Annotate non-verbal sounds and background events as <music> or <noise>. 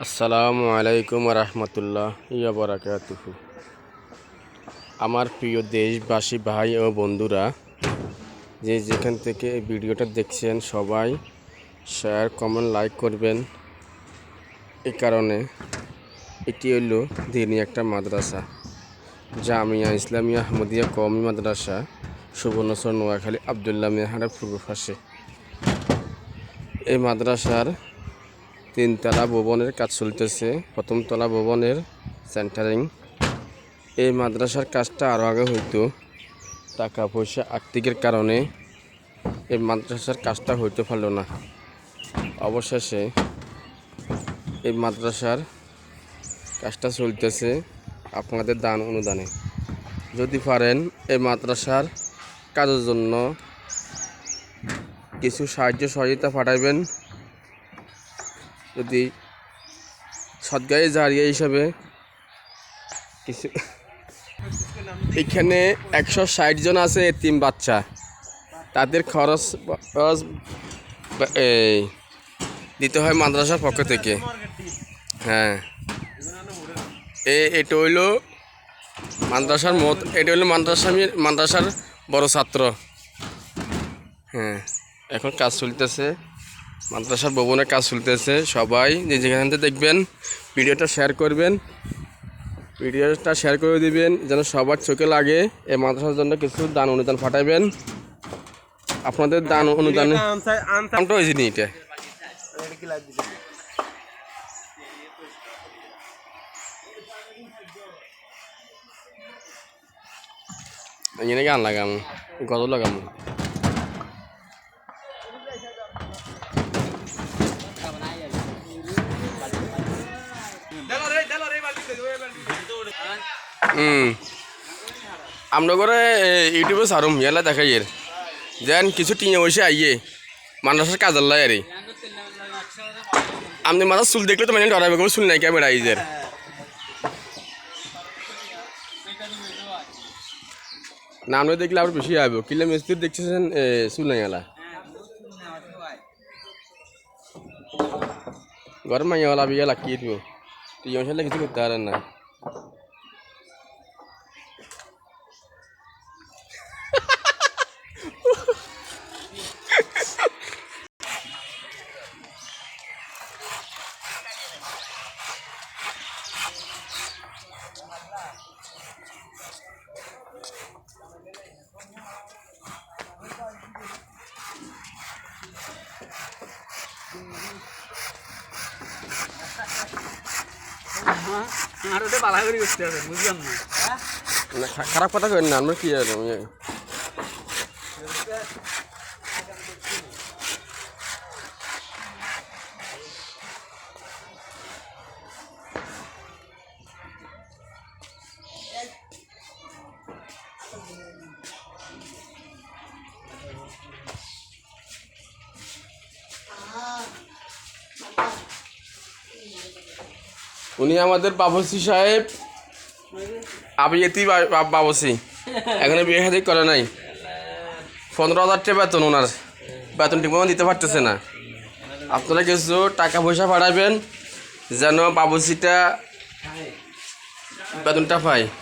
আসসালামু আলাইকুম রহমতুল্লাহ, ইয়া বারাকাতুহু। আমার প্রিয় দেশবাসী ভাই ও বন্ধুরা, যে যেখান থেকে এই ভিডিওটা দেখছেন সবাই শেয়ার কমেন্ট লাইক করবেন। এই কারণে এটি হলো দিনী একটা মাদ্রাসা, জামিয়া ইসলামিয়া আহমদিয়া কওমি মাদ্রাসা, সুবর্ণচর নোয়াখালী আবদুল্লাহ মেহারের পূর্ব পাশে। এই মাদ্রাসার তিনতলা ভবনের কাজ চলতেছে। প্রথম তলা ভবনের সেন্টারিং এই মাদ্রাসার কাজটা আরও আগে হইতো। টাকা পয়সা আর্থিকের কারণে এই মাদ্রাসার কাজটা হইতে পারল না। অবশেষে এই মাদ্রাসার কাজটা চলতেছে আপনাদের দান অনুদানে। যদি পারেন এই মাদ্রাসার কাজের জন্য কিছু সাহায্য সহযোগিতা পাঠাইবেন। যদি সদগায়ে জারিয়া হিসাবে কিছু এখানে একশো ষাট জন আছে তিন বাচ্চা। তাদের খরচ খরচ এই দিতে হয় মাদ্রাসার পক্ষ থেকে। হ্যাঁ। এ, এটা হইল মাদ্রাসার মত এটা হইল মাদ্রাসা মাদ্রাসার বড় ছাত্র। হ্যাঁ। এখন কাজ চলতেছে। মাদ্রাসার ভবনের কাজ চলতেছে। সবাই যে যেখান থেকে দেখবেন ভিডিওটা শেয়ার করবেন। ভিডিওটা শেয়ার করে দিবেন যেন সবার চোখে লাগে। এই মাদ্রাসার জন্য কিছু দান অনুদান পাঠাবেন। আপনাদের দান অনুদান হয়েছে নি এটা? এখানে গান লাগাম গজল লাগাম। আমরা করে ইউটিউবে সারুম, ইয়ালা দেখাই এর। যেন কিছু টিঙে বসে আইয়ে মানুষের কাজের লাই আরে। আপনি মাথার চুল দেখলে তো মানে ডরাবে কোনো চুল নাই কে বেড়াই যে না, আমরা দেখলে আবার বেশি আইব কিলে মিস্ত্রি দেখছেন চুল নাই এলা ঘরের মাইয়াওয়ালা বিয়ে লাগিয়ে দিব? তুই অঞ্চলে কিছু করতে পারেন না। আর ওটা বালাগাড়ি করতে হবে বুঝলাম না, খারাপ কথা করেন না আমরা কি উনি আমাদের বাবসি সাহেব। আবিয়েতি বাবসি। এখনও বিয়ে শাদি করে নাই। পনেরো হাজার টাকা বেতন ওনার। বেতন ঠিক মতো দিতে পারতেছে না। আপনারা কিছু টাকা পয়সা পাঠাবেন, যেন বাবুসিটা বেতনটা পায়। <laughs>